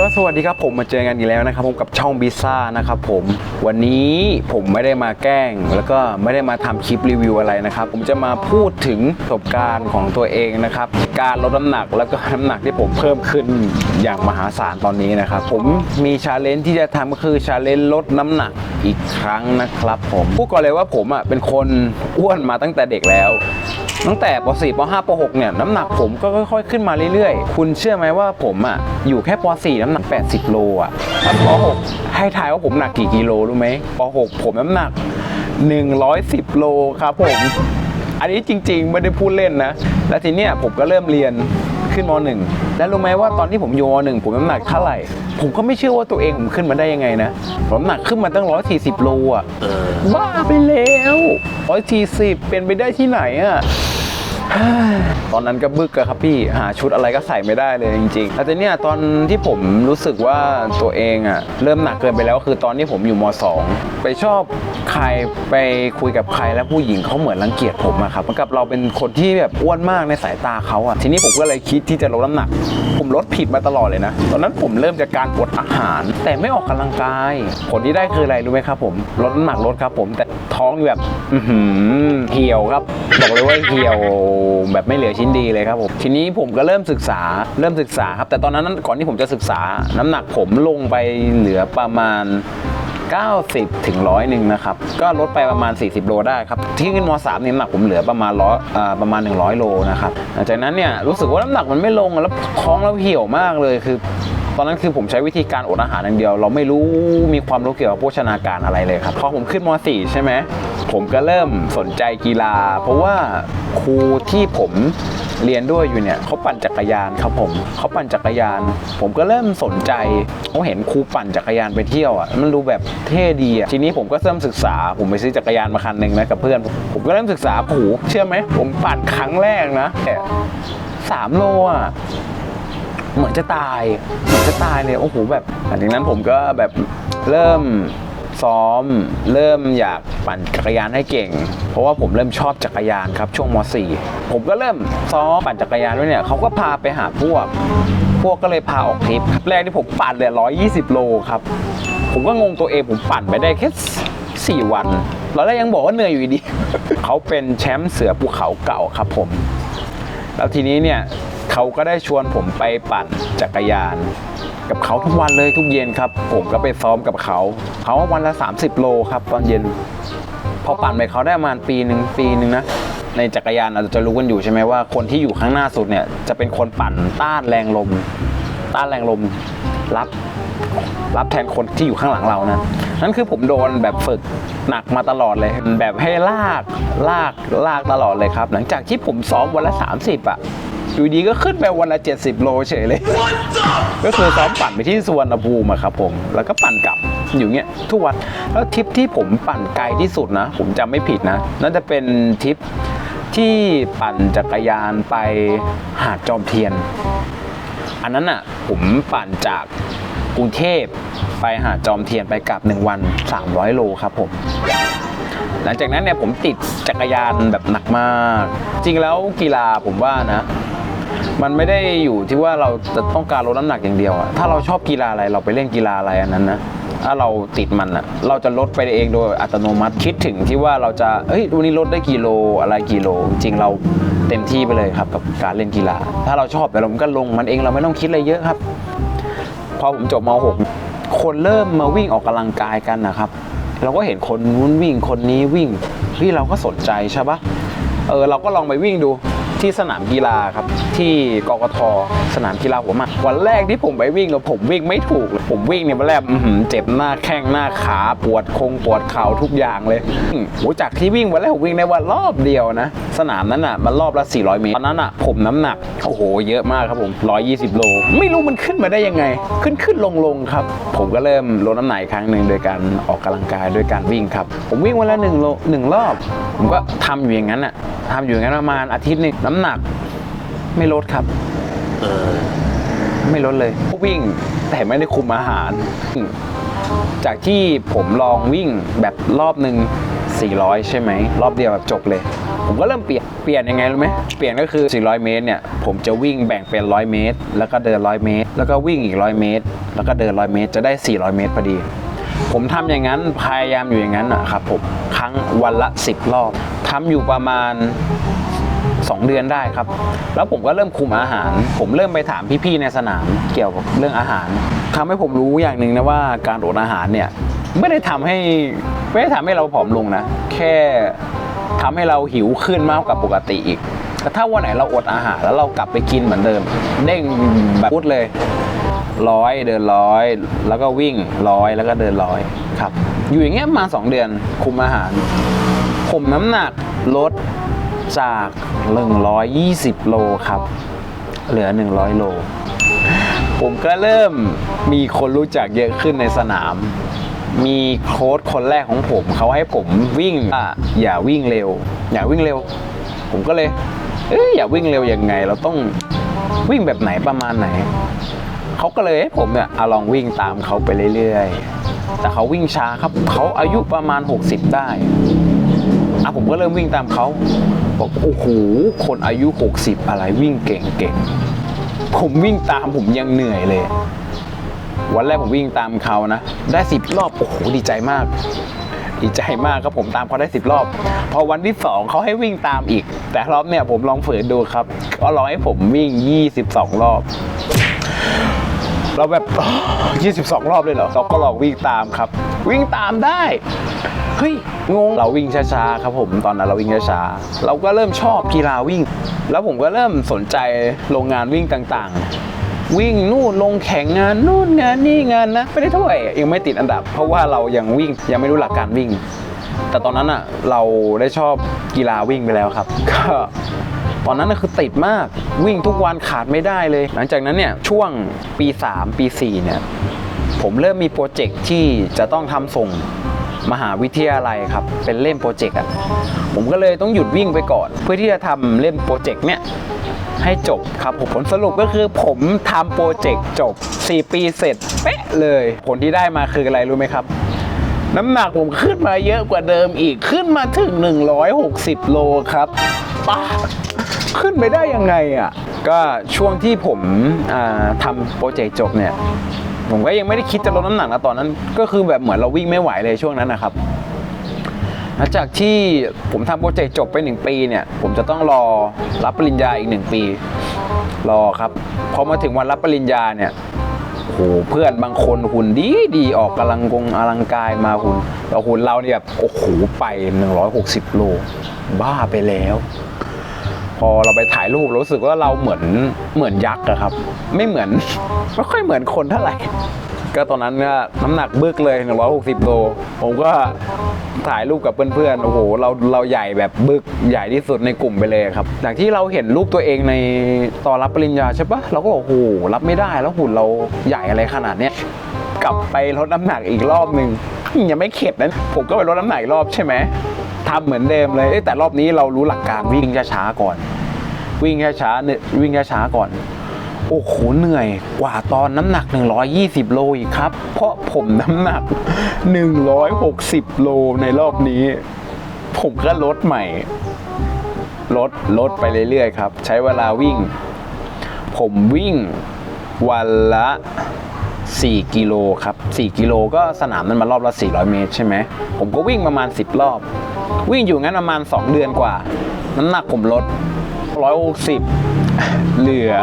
ก็สวัสดีครับผมมาเจอกันอีกแล้วนะครับผมกับช่องบิซ่านะครับผมวันนี้ผมไม่ได้มาแกล้ง แล้วก็ไม่ได้มาทำคลิปรีวิวอะไรนะครับ ผมจะมาพูดถึงประสบการณ์ของตัวเองนะครับ การลดน้ำหนักแล้วก็น้ำหนักที่ผมเพิ่มขึ้นอย่างมหาศาลตอนนี้นะครับ ผมมีชาเลนจ์ที่จะทำก็คือชาเลนจ์ลดน้ำหนักอีกครั้งนะครับ ผมพูดก่อนเลยว่าผมอะเป็นคนอ้วนมาตั้งแต่เด็กแล้ว ตั้งแต่ป .4 ป .5 ป .6 เนี่ยน้ำหนักผมก็ค่อยๆขึ้นมาเรื่อยๆ คุณเชื่อไหมว่าผมอะอยู่แค่ป .4 น้ำหนัก 80 โลอะตอนป .6 ให้ทายว่าผมหนักกี่กิโลรู้ไหมป .6 ผมน้ำหนัก 110 โลครับผม อันนี้จริงๆ ไม่ได้พูดเล่นนะ และทีเนี้ยผมก็เริ่มเรียน ขึ้นม .1 แล้วรู้ไหมว่าตอนที่ผมอยู่ม .1 ผมน้ำหนักเท่าไหร่ ผมก็ไม่เชื่อว่าตัวเองผมขึ้นมาได้ยังไงนะ ผมน้ำหนักขึ้นมาตั้ง 140 โลอะบ้าไปแล้ว140เป็นไปได้ที่ไหนอะตอนนั้นก็บึกอะครับพี่หาชุดอะไรก็ใส่ไม่ได้เลยจริงๆแต่ทีเนี้ยตอนที่ผมรู้สึกว่าตัวเองอะเริ่มหนักเกินไปแล้วคือตอนที่ผมอยู่ม .2 ไปชอบ ใครไปคุยกับใครแล้วผู้หญิงเขาเหมือนรังเกียจผมอะครับเหมือนกับเราเป็นคนที่แบบอ้วนมากในสายตาเขาอะทีนี้ผมก็เลยคิดที่จะลดน้ำหนัก ผมลดผิดมาตลอดเลยนะ ตอนนั้นผมเริ่มจากการอดอาหาร แต่ไม่ออกกำลังกาย ผลที่ได้คืออะไรรู้ไหมครับผมลดน้ำหนักลดครับ ผมแต่ท้องแบบหือเหี่ยวครับบอกเลยว่าเหี่ยวแบบไม่เหลือชิ้นดีเลยครับผมทีนี้ผมก็เริ่มศึกษาเริ่มศึกษาครับ แต่ตอนนั้นก่อนที่ผมจะศึกษาน้ำหนักผมลงไปเหลือประมาณ 90 ถึงร้อยหนึ่งนะครับ ก็ลดไปประมาณ 40 โลได้ครับ ที่ขึ้นม 3 เนี่ยน้ำหนักผมเหลือประมาณร้อยประมาณ 100 โลนะครับหลังจากนั้นเนี่ยรู้สึกว่าน้ำหนักมันไม่ลงแล้วท้องเราเหี่ยวมากเลยคือ ตอนนั้นคือผมใช้วิธีการอดอาหารอย่างเดียว เราไม่รู้มีความรู้เกี่ยวกับโภชนาการอะไรเลยครับพอผมขึ้นม .4 ใช่ไหมผมก็เริ่มสนใจกีฬา เพราะว่าครูที่ผมเรียนด้วยอยู่เนี่ยเขาปั่นจักรยานครับผมเขาปั่นจักรยาน ผมก็เริ่มสนใจเขาเห็นครูปั่นจักรยานไปเที่ยวอะมันดูแบบเท่ดีอะทีนี้ผมก็เริ่มศึกษา ผมไปซื้อจักรยานมาคันหนึ่งนะกับเพื่อน ผมก็เริ่มศึกษาผูเชื่อไหมผมปั่นครั้งแรกนะแต่สามโลอะ เหมือนจะตาย เหมือนจะตายเลยโอ้โหแบบหลังจากนั้นผมก็แบบเริ่มซ้อม เริ่มอยากปั่นจักรยานให้เก่ง เพราะว่าผมเริ่มชอบจักรยานครับช่วงม .4 ผมก็เริ่มซ้อมปั่นจักรยานด้วยเนี่ยเขาก็พาไปหาพวก พวกก็เลยพาออกทริปแรกที่ผมปั่นเลย120 โลครับ ผมก็งงตัวเองผมปั่นไปได้แค่4วันตอนแรกยังบอกว่าเหนื่อยอยู่ดี เขาเป็นแชมป์เสือภูเขาเก่าครับผม แล้วทีนี้เนี่ย เขาก็ได้ชวนผมไปปั่นจักรยาน กับเขาทุกวันเลยทุกเย็นครับ ผมก็ไปซ้อมกับเขา เขาว่าวันละ 30 โลครับตอนเย็น พอปั่นไปเขาได้ประมาณปีหนึ่งปีหนึ่งนะในจักรยานเราจะรู้กันอยู่ใช่ไหมว่าคนที่อยู่ข้างหน้าสุดเนี่ยจะเป็นคนปั่นต้านแรงลม ต้านแรงลมรับรับแทนคนที่อยู่ข้างหลังเรานะนั่นคือผมโดนแบบฝึกหนักมาตลอดเลย แบบให้ลากลากลากตลอดเลยครับ หลังจากที่ผมซ้อมวันละ 30อะ อยู่ดีก็ขึ้นไปวันละ 70 โลเฉยเลย ก็คือซ้อมปั่นไปที่สุวรรณภูมิอะครับผม แล้วก็ปั่นกลับอยู่เงี้ยทุกวัน แล้วทริปที่ผมปั่นไกลที่สุดนะ ผมจำไม่ผิดนะน่าจะเป็นทริปที่ปั่นจักรยานไปหาดจอมเทียน อันนั้นอะผมปั่นจากกรุงเทพไปหาดจอมเทียนไปกลับ 1 วัน 300 โลครับผมหลังจากนั้นเนี่ยผมติดจักรยานแบบหนักมาก จริงแล้วกีฬาผมว่านะ มันไม่ได้อยู่ที่ว่าเราจะต้องการลดน้ำหนักอย่างเดียวอะถ้าเราชอบกีฬาอะไรเราไปเล่นกีฬาอะไรอันนั้นนะถ้าเราติดมันอะเราจะลดไปเองโดยอัตโนมัติคิดถึงที่ว่าเราจะเอ้ยวันนี้ลดได้กี่โลอะไรกี่โล จริงเราเต็มที่ไปเลยครับกับการเล่นกีฬา ถ้าเราชอบแต่เราก็ลงมันเองเราไม่ต้องคิดอะไรเยอะครับพอผมจบม .6 คนเริ่มมาวิ่งออกกำลังกายกันนะครับ เราก็เห็นคนนู้นวิ่งคนนี้วิ่งพี่เราก็สนใจใช่ปะเออเราก็ลองไปวิ่งดู ที่สนามกีฬาครับ ที่กกทสนามกีฬาหัวหมากวันแรกที่ผมไปวิ่งแล้วผมวิ่งไม่ถูกเลยผมวิ่งเนี่ยวันแรกอื้อหือเจ็บหน้าแข้งหน้าขาปวดคงปวดเข่าทุกอย่างเลยอืมโหจากที่วิ่งวันแรกผมวิ่งได้วันรอบเดียวนะ สนามนั้นอะมันรอบละ 400 เมตรตอนนั้นอะผมน้ำหนักโอ้โหเยอะมากครับผม 120 โล ไม่รู้มันขึ้นมาได้ยังไง ขึ้นขึ้นลงลงครับ ผมก็เริ่มลดน้ำหนักอีกครั้งหนึ่งโดยการออกกำลังกายโดยการวิ่งครับ ผมวิ่งวันละหนึ่งโลหนึ่งรอบ ผมก็ทำอยู่อย่างนั้นอะ ทำอยู่อย่างนั้นประมาณอาทิตย์หนึงน้ำหนักไม่ลดครับไม่ลดเลยวิ่งแต่ไม่ได้คุมอาหาร จากที่ผมลองวิ่งแบบรอบหนึ่ง400 ใช่ไหม รอบเดียวแบบจบเลย ผมก็เริ่มเปลี่ยนเปลี่ยนยังไงรู้ไหมเปลี่ยนก็คือ 400 เมตรเนี่ย ผมจะวิ่งแบ่งเป็น 100 เมตร แล้วก็เดิน 100 เมตร แล้วก็วิ่งอีก 100 เมตร แล้วก็เดิน 100 เมตร จะได้ 400 เมตรพอดี ผมทำอย่างนั้นพยายามอยู่อย่างนั้นนะครับผม ครั้งวันละ 10 รอบทำอยู่ประมาณ 2 เดือนได้ครับ แล้วผมก็เริ่มคุมอาหาร ผมเริ่มไปถามพี่ๆในสนามเกี่ยวกับเรื่องอาหารทำให้ผมรู้อย่างหนึ่งนะว่าการอดอาหารเนี่ยไม่ได้ทำให้ไม่ได้ทำให้เราผอมลงนะ แค่ทำให้เราหิวขึ้นมากกว่าปกติอีกแต่ถ้าวันไหนเราอดอาหารแล้วเรากลับไปกินเหมือนเดิม เด้งแบบพุดเลยร้อยเดินร้อยแล้วก็วิ่งร้อยแล้วก็เดินร้อยครับ อยู่อย่างเงี้ยมาสองเดือนคุมอาหาร ผมน้ำหนักลดจาก 120 โลครับ เหลือ 100 โล ผมก็เริ่มมีคนรู้จักเยอะขึ้นในสนาม มีโค้ชคนแรกของผมเขาให้ผมวิ่งอะอย่าวิ่งเร็ว อย่าวิ่งเร็ว ผมก็เลยเอ้ยอย่าวิ่งเร็วยังไง เราต้องวิ่งแบบไหนประมาณไหน เขาก็เลยให้ผมเนี่ยเอาลองวิ่งตามเขาไปเรื่อยๆ แต่เขาวิ่งช้าครับเขาอายุประมาณ 60 ได้อะผมก็เริ่มวิ่งตามเขาบอกโอ้โหคนอายุ 60 อะไรวิ่งเก่งๆผมวิ่งตามผมยังเหนื่อยเลย วันแรกผมวิ่งตามเขานะ ได้ 10 รอบโอ้โหดีใจมาก ดีใจมากครับผมตามเขาได้ 10 รอบ พอวันที่ 2เขาให้วิ่งตามอีก แต่รอบเนี่ยผมลองฝืนดูครับเขาลองให้ผมวิ่ง 22 รอบ เราแบบ 22 รอบเลยเหรอเราก็ลองวิ่งตามครับ วิ่งตามได้เฮ้ยงงเราวิ่งช้าๆครับผมตอนนั้นเราวิ่งช้าๆเราก็เริ่มชอบกีฬาวิ่ง แล้วผมก็เริ่มสนใจโรงงานวิ่งต่างๆ วิ่งนู่นลงแข่งงานนู่นงานนี่งานนะไม่ได้ถ้วยยังไม่ติดอันดับ เพราะว่าเรายังวิ่งยังไม่รู้หลักการวิ่ง แต่ตอนนั้นอะเราได้ชอบกีฬาวิ่งไปแล้วครับ ก็ ตอนนั้นคือติดมากวิ่งทุกวันขาดไม่ได้เลย หลังจากนั้นเนี่ยช่วงปี 3 ปี 4 เนี่ย ผมเริ่มมีโปรเจกต์ที่จะต้องทำส่งมหาวิทยาลัยครับ เป็นเล่มโปรเจกต์อะผมก็เลยต้องหยุดวิ่งไปก่อน เพื่อที่จะทำเล่มโปรเจกต์เนี่ยให้จบครับผมผลสรุปก็คือผมทำโปรเจกต์จบ 4 ปีเสร็จเป๊ะเลย ผลที่ได้มาคืออะไรรู้ไหมครับ น้ำหนักผมขึ้นมาเยอะกว่าเดิมอีกขึ้นมาถึง 160 โลครับป้าขึ้นไปได้ยังไงอะ ก็ช่วงที่ผมทำโปรเจกต์จบเนี่ย ผมก็ยังไม่ได้คิดจะลดน้ำหนักนะตอนนั้น ก็คือแบบเหมือนเราวิ่งไม่ไหวเลยช่วงนั้นนะครับหลังจากที่ผมทำโปรเจกต์จบไปหนึ่งปีเนี่ย ผมจะต้องรอรับปริญญาอีกหนึ่งปี รอครับ พอมาถึงวันรับปริญญาเนี่ย หเพื่อนบางคนหุ่นดีดีออกกำลังกงอลังกายมาหุ่นแต่หุ่นเราเนี่ยแบบโอ้โหไป 160 โล บ้าไปแล้ว พอเราไปถ่ายรูปรู้สึกว่าเราเหมือนเหมือนยักษ์อะครับ ไม่เหมือนไม่ค่อยเหมือนคนเท่าไหร่ ก็ตอนนั้นก็น้ำหนักบึกเลย 160โลผมก็ถ่ายรูปกับเพื่อนๆโอ้โหเราเราใหญ่แบบบึกใหญ่ที่สุดในกลุ่มไปเลยครับจากที่เราเห็นรูปตัวเองในตอนรับปริญญาใช่ปะเราก็บอกโอ้โหรับไม่ได้แล้วหุ่นเราใหญ่อะไรขนาดเนี้ยกลับไปลดน้ำหนักอีกรอบหนึ่งยังไม่เข็ดนะผมก็ไปลดน้ำหนักอีกรอบใช่ไหมทำเหมือนเดิมเลยเอ้ยแต่รอบนี้เรารู้หลักการวิ่งช้าๆก่อน วิ่งช้าๆเนี่ยวิ่งช้าๆก่อน โอ้โหเหนื่อยกว่าตอนน้ำหนัก 120 โลอีกครับ เพราะผมน้ำหนัก 160 โลในรอบนี้ ผมก็ลดใหม่ ลดลดไปเรื่อยๆครับ ใช้เวลาวิ่ง ผมวิ่งวันละ 4 กิโลครับ 4 กิโลก็สนามนั้นมารอบละ 400 เมตรใช่ไหม ผมก็วิ่งประมาณ 10 รอบ วิ่งอยู่งั้นประมาณ 2 เดือนกว่า น้ำหนักผมลด 160 เหลือ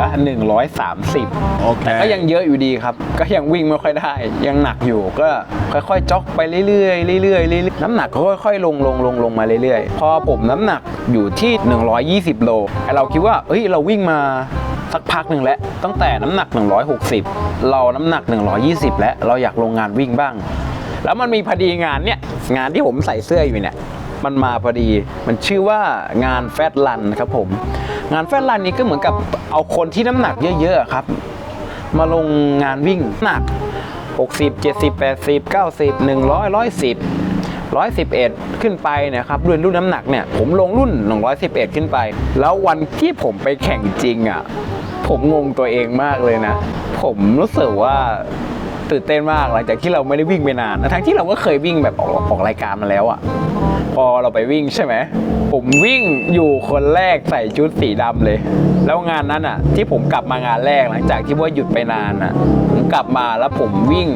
130 โอเคแต่ก็ยังเยอะอยู่ดีครับ ก็ยังวิ่งไม่ค่อยได้ ยังหนักอยู่ก็ค่อยๆจ็อกไปเรื่อยๆเรื่อยๆเรื่อยๆน้ำหนักก็ค่อยๆลงลงลงลงมาเรื่อยๆ พอผมน้ำหนักอยู่ที่ 120 โลไอเราคิดว่าเอ้ยเราวิ่งมาสักพักหนึ่งแล้วตั้งแต่น้ำหนัก 160 เราน้ำหนัก 120 แล้วเราอยากลงงานวิ่งบ้าง แล้วมันมีพอดีงานเนี่ยงานที่ผมใส่เสื้ออยู่เนี่ยมันมาพอดีมันชื่อว่างานแฟตรันครับผม งานแฟตรันนี้ก็เหมือนกับเอาคนที่น้ำหนักเยอะๆครับ มาลงงานวิ่งหนัก 60 70 80 90 100 110 111 ขึ้นไปนะครับรุ่นรุ่นน้ำหนักเนี่ยผมลงรุ่น 111 ขึ้นไป แล้ววันที่ผมไปแข่งจริงอะ ผมงงตัวเองมากเลยนะ ผมรู้สึกว่าตื่นเต้นมากหลังจากที่เราไม่ได้วิ่งไปนาน ทั้งที่เราก็เคยวิ่งแบบออกออกรายการมาแล้วอะ พอเราไปวิ่งใช่ไหม ผมวิ่งอยู่คนแรกใส่ชุดสีดำเลย แล้วงานนั้นอะ ที่ผมกลับมางานแรกหลังจากที่ว่าหยุดไปนานอะ ผมกลับมาแล้วผมวิ่ง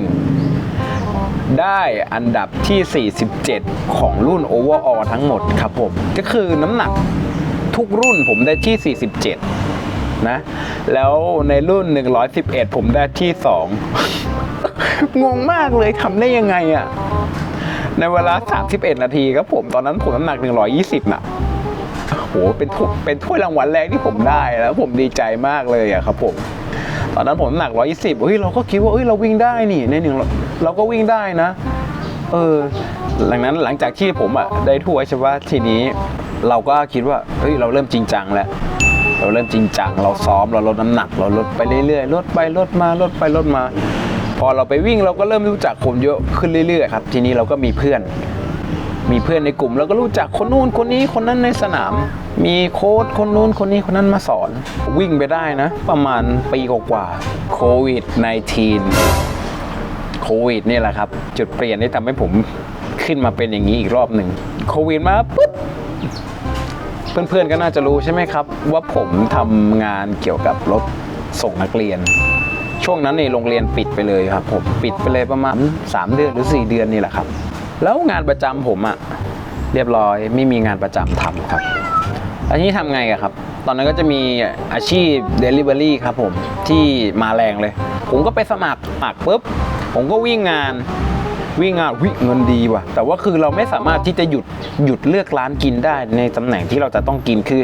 ได้อันดับที่ 47 ของรุ่น Overall ทั้งหมดครับผม ก็คือน้ำหนักทุกรุ่นผมได้ที่ 47 นะ แล้วในรุ่น 111 ผมได้ที่ 2 งงมากเลยทำได้ยังไงอะ่ะ ในเวลา 31 นาทีครับผมตอนนั้นผมน้ำหนัก 120น่ะโหเป็นถ้วยเป็นถ้วยรางวัลแรกที่ผมได้แล้วผมดีใจมากเลยอะครับผมตอนนั้นผมน้ำหนัก 120เฮ้ยเราก็คิดว่าเฮ้ยเราวิ่งได้นี่ในหนึ่งเราก็วิ่งได้นะ เออหลังนั้นหลังจากที่ผมอะได้ถ้วยใช่ปะทีนี้เราก็คิดว่าเฮ้ยเราเริ่มจริงจังแล้วเราเริ่มจริงจัง เราซ้อมเราลดน้ำหนัก เราลดไปเรื่อยๆลดไปลดมาลดไปลดมา พอเราไปวิ่งเราก็เริ่มรู้จักคนเยอะขึ้นเรื่อยๆครับทีนี้เราก็มีเพื่อน มีเพื่อนในกลุ่มเราก็รู้จักคนนู้นคนนี้คนนั้นในสนาม มีโค้ชคนนู้นคนนี้คนนั้นมาสอน วิ่งไปได้นะ ประมาณปีกว่าโควิด -19 โควิดนี่แหละครับ จุดเปลี่ยนที่ทำให้ผมขึ้นมาเป็นอย่างนี้อีกรอบหนึ่งโควิดมาปุ๊บเพื่อนๆก็น่าจะรู้ใช่ไหมครับ ว่าผมทำงานเกี่ยวกับรถส่งนักเรียน ช่วงนั้นในโรงเรียนปิดไปเลยครับผมปิดไปเลยประมาณ 3 เดือนหรือ 4 เดือนนี่แหละครับ แล้วงานประจำผมอะเรียบร้อยไม่มีงานประจำทำครับอันนี้ทำไงอะครับ ตอนนั้นก็จะมีอาชีพ Delivery ครับผมที่มาแรงเลย ผมก็ไปสมัครสมัครปุ๊บผมก็วิ่งงาน วิ่งงานวิเงินดีว่ะ แต่ว่าคือเราไม่สามารถที่จะหยุดหยุดเลือกร้านกินได้ในตำแหน่งที่เราจะต้องกินคือ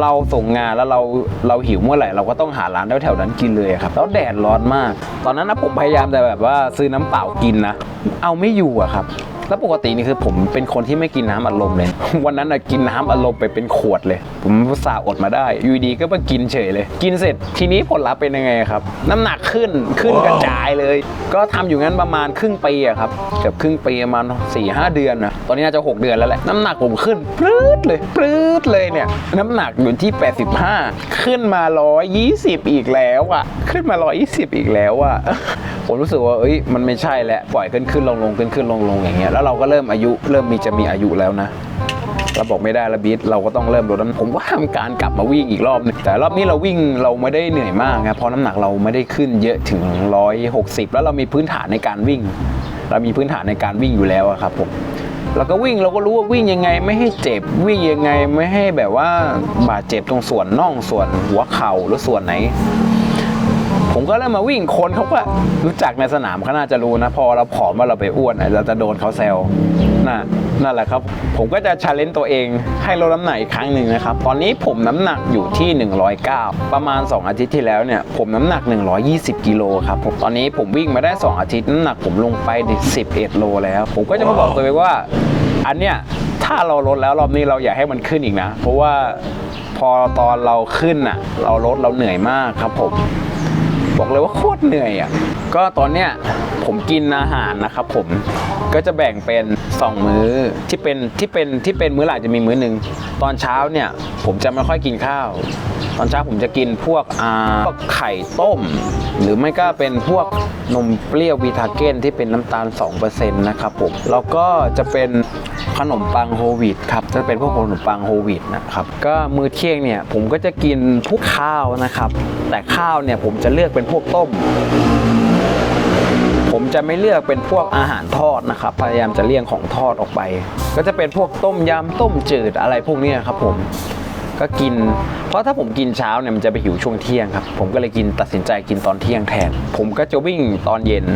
เราส่งงานแล้วเราเราหิวเมื่อไหร่เราก็ต้องหาร้านแถวๆนั้นกินเลยครับแล้วแดดร้อนมาก ตอนนั้นนะผมพยายามแต่แบบว่าซื้อน้ำเปล่ากินนะเอาไม่อยู่อะครับ แล้วปกตินี่คือผมเป็นคนที่ไม่กินน้ำอัดลมเลย วันนั้นนะกินน้ำอัดลมไปเป็นขวดเลย ผมสาอดมาได้อยูดีก็มากินเฉยเลย กินเสร็จทีนี้ผลลัพธ์เป็นยังไงครับ น้ำหนักขึ้นขึ้นกระจายเลย ก็ทำอยู่งั้นประมาณครึ่งปีอะครับเกือบครึ่งปีประมาณ4ี่ห้าเดือนนะตอนนี้น่าจะ 6 เดือนแล้วแหละน้ำหนักผมขึ้นปลื้ดเลยปลื้ดเลยเนี่ย น้ำหนักอยู่ที่ 85 ขึ้นมา 120 อีกแล้วอะขึ้นมา 120 อีกแล้วอะผมรู้สึกว่าเอ้ยมันไม่ใช่แล้วปล่อยขึ้นขึ้นลงลงขึ้นขึ้นลงลงอย่างเงี้ยแล้วเราก็เริ่มอายุเริ่มมีจะมีอายุแล้วนะเราบอกไม่ได้ละบีทเราก็ต้องเริ่มลดน้ำผมก็ทำการกลับมาวิ่งอีกรอบนึงแต่รอบนี้เราวิ่งเราไม่ได้เหนื่อยมากนะเพราะน้ำหนักเราไม่ได้ขึ้นเยอะถึง 160 แล้วเรามีพื้นฐานในการวิ่ง เรามีพื้นฐานในการวิ่งอยู่แล้วครับผมเราก็วิ่งเราก็รู้ว่าวิ่งยังไงไม่ให้เจ็บวิ่งยังไงไม่ให้แบบว่าบาดเจ็บตรงส่วนน่องส่วนหัวเข่าหรือส่วนไหน ผมก็เริ่มมาวิ่งคนเขาก็รู้จักในสนามเขาน่าจะรู้นะ พอเราผอมว่าเราไปอ้วนเราจะโดนเขาแซวน่ะนั่นแหละครับ ผมก็จะชาเลนจ์ตัวเองให้ลดน้ำหนักอีกครั้งหนึ่งนะครับ ตอนนี้ผมน้ำหนักอยู่ที่ 109 ประมาณ 2 อาทิตย์ที่แล้วเนี่ยผมน้ำหนัก 120 กิโลครับผมตอนนี้ผมวิ่งมาได้ 2 อาทิตย์น้ำหนักผมลงไป11 โลแล้ว ผมก็จะมาบอกตัวเองว่า อันเนี้ยถ้าเราลดแล้วรอบนี้เราอยากให้มันขึ้นอีกนะ เพราะว่าพอตอนเราขึ้นอะ เราลดเราเหนื่อยมากครับผม บอกเลยว่าโคตรเหนื่อยอะก็ตอนเนี้ยผมกินอาหารนะครับผมก็จะแบ่งเป็น 2 มื้อที่เป็นที่เป็นที่เป็นมื้อหลักจะมีมื้อหนึ่งตอนเช้าเนี่ยผมจะไม่ค่อยกินข้าว ตอนเช้าผมจะกินพวกอ่าพวกไข่ต้ม หรือไม่ก็เป็นพวกนมเปรี้ยววีทาเก้นที่เป็นน้ำตาล 2%นะครับผมแล้วก็จะเป็นขนมปังโฮลวีตครับจะเป็นพวกขนมปังโฮลวีตนะครับก็มื้อเที่ยงเนี่ยผมก็จะกินพวกข้าวนะครับ แต่ข้าวเนี่ยผมจะเลือกเป็นพวกต้มผมจะไม่เลือกเป็นพวกอาหารทอดนะครับ พยายามจะเลี่ยงของทอดออกไป ก็จะเป็นพวกต้มยำต้มจืดอะไรพวกนี้ครับผม ก็กิน เพราะถ้าผมกินเช้าเนี่ยมันจะไปหิวช่วงเที่ยงครับ ผมก็เลยกินตัดสินใจกินตอนเที่ยงแทน ผมก็จะวิ่งตอนเย็น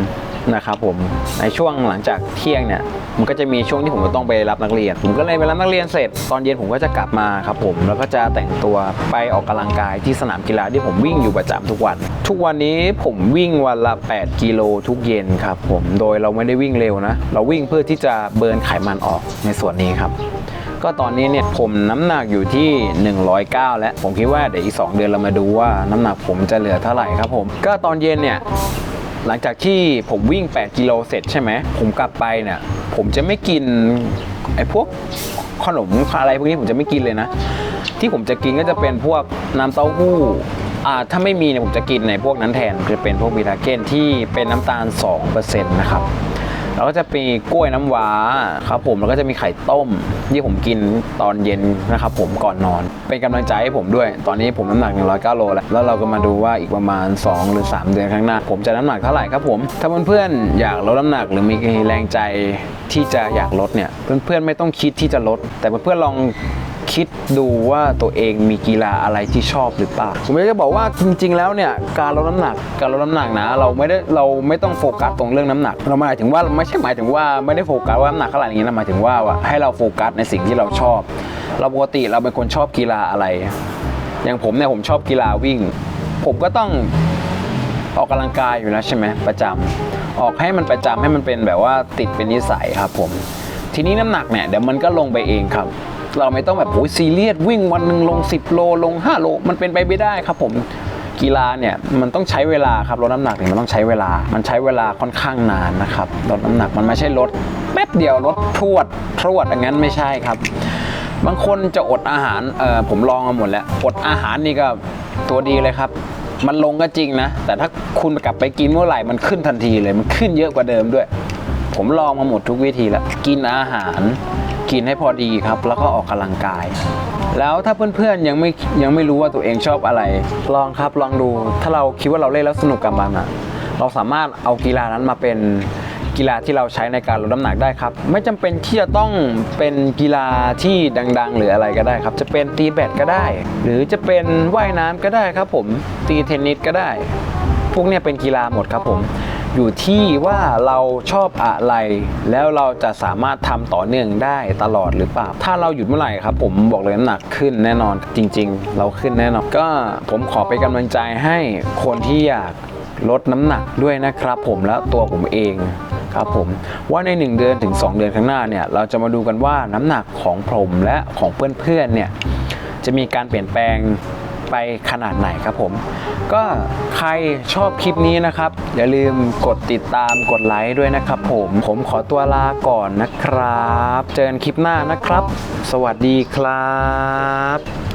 นะครับผมในช่วงหลังจากเที่ยงเนี่ยมันก็จะมีช่วงที่ผมจะต้องไปรับนักเรียน ผมก็เลยไปรับนักเรียนเสร็จ ตอนเย็นผมก็จะกลับมาครับผมแล้วก็จะแต่งตัวไปออกกำลังกายที่สนามกีฬาที่ผมวิ่งอยู่ประจำทุกวัน ทุกวันนี้ผมวิ่งวันละ 8 กิโลทุกเย็นครับผมโดยเราไม่ได้วิ่งเร็วนะ เราวิ่งเพื่อที่จะเบิร์นไขมันออกในส่วนนี้ครับ ก็ตอนนี้เนี่ยผมน้ำหนักอยู่ที่ 109 แล้ว ผมคิดว่าเดี๋ยวอีก 2 เดือนเรามาดูว่าน้ำหนักผมจะเหลือเท่าไหร่ครับผม ก็ตอนเย็นเนี่ยหลังจากที่ผมวิ่ง 8 กิโลเสร็จใช่ไหม ผมกลับไปเนี่ย ผมจะไม่กินไอ้พวกขนมอะไรพวกนี้ผมจะไม่กินเลยนะ ที่ผมจะกินก็จะเป็นพวกน้ำเต้าหู้อ่าถ้าไม่มีเนี่ยผมจะกินในพวกนั้นแทนจะเป็นพวกวีทาเกนที่เป็นน้ำตาล 2%นะครับ แล้วก็จะมีกล้วยน้ำว้าครับผมแล้วก็จะมีไข่ต้มที่ผมกินตอนเย็นนะครับผมก่อนนอน เป็นกำลังใจให้ผมด้วย ตอนนี้ผมน้ำหนัก 109 โลแล้วแล้วเราก็มาดูว่าอีกประมาณ 2 หรือ 3 เดือนข้างหน้า ผมจะน้ำหนักเท่าไหร่ครับผม ถ้าเพื่อนๆอยากลดน้ำหนักหรือมีแรงใจที่จะอยากลดเนี่ยเพื่อนๆไม่ต้องคิดที่จะลด แต่เพื่อนๆลอง คิดดูว่าตัวเองมีกีฬาอะไรที่ชอบหรือเปล่าผมอยากจะบอกว่าจริง ๆ แล้วเนี่ยการลดน้ำหนักการลดน้ำหนักนะ เราไม่ได้เราไม่ต้องโฟกัสตรงเรื่องน้ำหนัก เราหมายถึงว่าไม่ใช่หมายถึงว่าไม่ได้โฟกัสว่าน้ำหนักเท่าไหร่อย่างนี้นะหมายถึงว่าว่าให้เราโฟกัสในสิ่งที่เราชอบ เราปกติเราเป็นคนชอบกีฬาอะไร อย่างผมเนี่ยผมชอบกีฬาวิ่ง ผมก็ต้องออกกำลังกายอยู่แล้วใช่ไหมประจำออกให้มันประจำให้มันเป็นแบบว่าติดเป็นนิสัยครับผมทีนี้น้ำหนักเนี่ยเดี๋ยวมันก็ลงไปเองครับ เราไม่ต้องแบบโอ้ยซีเรียสวิ่งวันหนึ่งลง 10 โลลง 5 โล มันเป็นไปไม่ได้ครับผมกีฬาเนี่ยมันต้องใช้เวลาครับลดน้ำหนักเนี่ยมันต้องใช้เวลา มันใช้เวลาค่อนข้างนานนะครับลดน้ำหนักมันไม่ใช่ลดแป๊บเดียวลดพรวดพรวดอย่างนั้นไม่ใช่ครับ บางคนจะอดอาหารเออผมลองมาหมดแล้วอดอาหารนี่ก็ตัวดีเลยครับ มันลงก็จริงนะ แต่ถ้าคุณกลับไปกินเมื่อไหร่มันขึ้นทันทีเลยมันขึ้นเยอะกว่าเดิมด้วย ผมลองมาหมดทุกวิธีแล้วกินอาหาร กินให้พอดีครับ แล้วก็ออกกำลังกาย แล้วถ้าเพื่อนๆยังไม่ยังไม่รู้ว่าตัวเองชอบอะไร ลองครับลองดู ถ้าเราคิดว่าเราเล่นแล้วสนุกกับมันอะเราสามารถเอากีฬานั้นมาเป็นกีฬาที่เราใช้ในการลดน้ำหนักได้ครับ ไม่จำเป็นที่จะต้องเป็นกีฬาที่ดังๆ หรืออะไรก็ได้ครับ จะเป็นตีแบดก็ได้ หรือจะเป็นว่ายน้ำก็ได้ครับผมตีเทนนิสก็ได้ พวกนี้เป็นกีฬาหมดครับผม อยู่ที่ว่าเราชอบอะไร แล้วเราจะสามารถทำต่อเนื่องได้ตลอดหรือเปล่า ถ้าเราหยุดเมื่อไหร่ครับ ผมบอกเลยน้ำหนักขึ้นแน่นอนจริง ๆ เราขึ้นแน่นอนก็ผมขอเป็นกำลังใจให้คนที่อยากลดน้ำหนักด้วยนะครับ ผมและตัวผมเองครับผมว่าใน 1 เดือนถึง 2 เดือนข้างหน้าเนี่ยเราจะมาดูกันว่าน้ำหนักของผมและของเพื่อนๆเนี่ยจะมีการเปลี่ยนแปลง ไปขนาดไหนครับผม ก็ใครชอบคลิปนี้นะครับ อย่าลืมกดติดตามกดไลค์ด้วยนะครับผม ผมขอตัวลาก่อนนะครับ เจอกันคลิปหน้านะครับ สวัสดีครับ